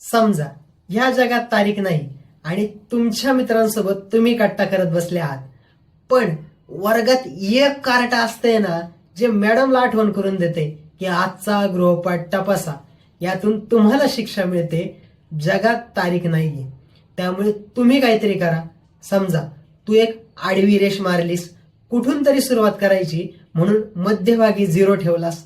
समजा ह्या जगात तारीख नाही आणि तुमच्या मित्रांसोबत तुम्ही कट्टा करत बसले आहात. पण वर्गात एक कार्टा असतंय ना जे मॅडमला आठवण करून देते की आजचा गृहपाठ तपासा. यातून तुम्हाला शिक्षा मिळते जगात तारीख नाहीये. त्यामुळे तुम्ही काहीतरी करा. समजा तू एक आडवी रेष मारलीस कुठून तरी सुरुवात करायची म्हणून मध्यभागी झिरो ठेवलास.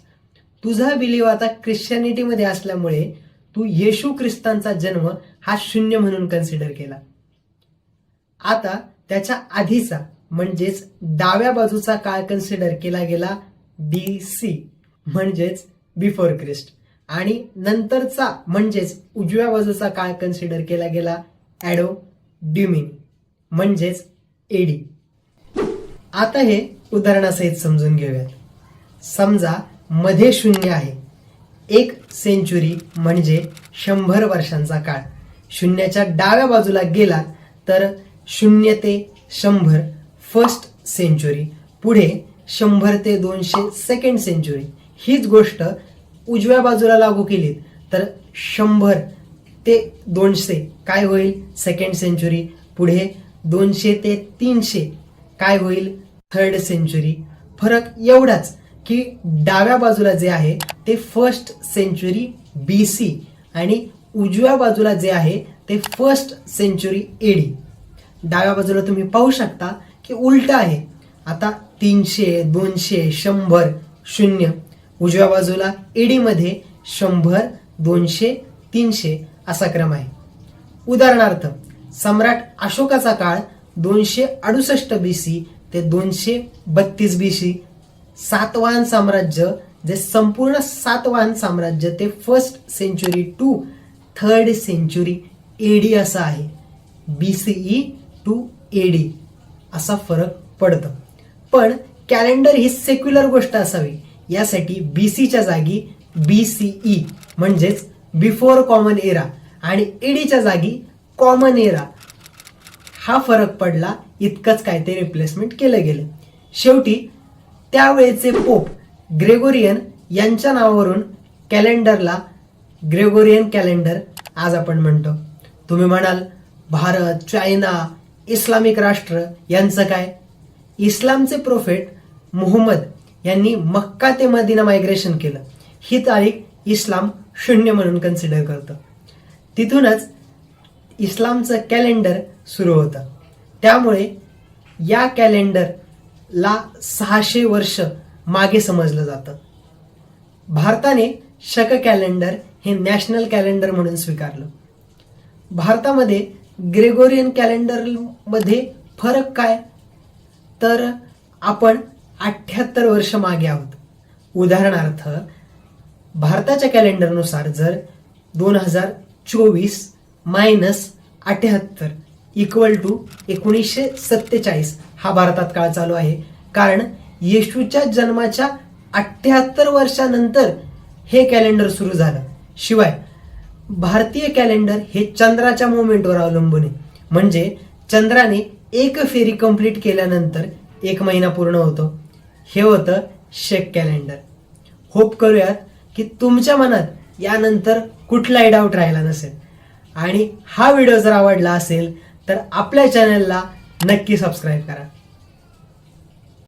तुझा बिलीव आता ख्रिश्चॅनिटीमध्ये असल्यामुळे तू येशू ख्रिस्तांचा जन्म हा शून्य म्हणून कन्सिडर केला. आता त्याच्या आधीचा म्हणजेच डाव्या बाजूचा काळ कन्सिडर केला गेला डी सी म्हणजेच बिफोर क्रिस्ट आणि नंतरचा म्हणजेच उजव्या बाजूचा काळ कन्सिडर केला गेला ॲडो ड्युमिन म्हणजेच एडी आता हे उदाहरणासहित समजून घेऊयात. समजा मध्ये शून्य आहे. एक सेंचुरी म्हणजे शंभर वर्षांचा काळ. शून्याच्या डाव्या बाजूला गेलात तर शून्य ते शंभर फर्स्ट सेंचुरी पुढे शंभर ते दोनशे सेकंड सेंचुरी हीच गोष्ट उजव्या बाजूला लागू केलीत तर शंभर ते दोनशे काय होईल? सेकंड सेंचुरी पुढे दोनशे ते तीनशे काय होईल? थर्ड सेंचुरी फरक एवढाच. की डाव्या बाजूला जे आहे ते फर्स्ट सेंचुरी बी सी आणि उजव्या बाजूला जे आहे ते फर्स्ट सेंचुरी एडी डाव्या बाजूला तुम्ही पाहू शकता की उलट आहे. आता तीनशे दोनशे शंभर शून्य. उजव्या बाजूला एडीमध्ये शंभर दोनशे तीनशे असा क्रम आहे. उदाहरणार्थ सम्राट अशोकाचा काळ दोनशे अडुसष्ट बी सी ते दोनशे बत्तीस बी सी सातवाहन साम्राज्य जे संपूर्ण सातवाहन साम्राज्य ते first century to third century AD असं आहे. बी सीई टू एडी असा फरक पडतो. पण कॅलेंडर ही सेक्युलर गोष्ट असावी. यासाठी बी सीच्या जागी बी सीई म्हणजेच बिफोर कॉमन एरा आणि एडीच्या जागी कॉमन एरा हा फरक पडला इतकंच काय ते रिप्लेसमेंट केलं गेलं. शेवटी त्यावेळेचे पोप ग्रेगोरियन यांच्या नावावरून कॅलेंडरला ग्रेगोरियन कॅलेंडर आज आपण म्हणतो. तुम्ही म्हणाल भारत चायना इस्लामिक राष्ट्र यांचं काय? इस्लामचे प्रोफेट मोहम्मद यांनी मक्का ते मदिना मायग्रेशन केलं. ही तारीख इस्लाम शून्य म्हणून कन्सिडर करतं. तिथूनच इस्लामचं कॅलेंडर सुरू होतं. त्यामुळे या कॅलेंडर ला सहाशे वर्ष मागे समजलं जातं. भारताने शक कॅलेंडर हे नॅशनल कॅलेंडर म्हणून स्वीकारलं. भारतामध्ये ग्रेगोरियन कॅलेंडरमध्ये फरक काय? तर आपण अठ्ठ्याहत्तर वर्ष मागे आहोत. उदाहरणार्थ भारताच्या कॅलेंडरनुसार जर दोन हजार चोवीस मायनस अठ्ठ्याहत्तर इक्वल टू एकोणीसशे सत्तेचाळीस हा भारतात काळ चालू आहे. कारण येशूच्या जन्माच्या अठ्ठ्याहत्तर वर्षानंतर हे कॅलेंडर सुरू झालं. शिवाय भारतीय कॅलेंडर हे चंद्राच्या मुवमेंटवर अवलंबून आहे. म्हणजे चंद्राने एक फेरी कंप्लीट केल्यानंतर एक महिना पूर्ण होतो. हे होतं शेक कॅलेंडर होप करूयात की तुमच्या मनात यानंतर कुठलाही डाऊट राहिला नसेल. आणि हा व्हिडिओ जर आवडला असेल तर आपल्या चॅनलला नक्की सबस्क्राईब करा.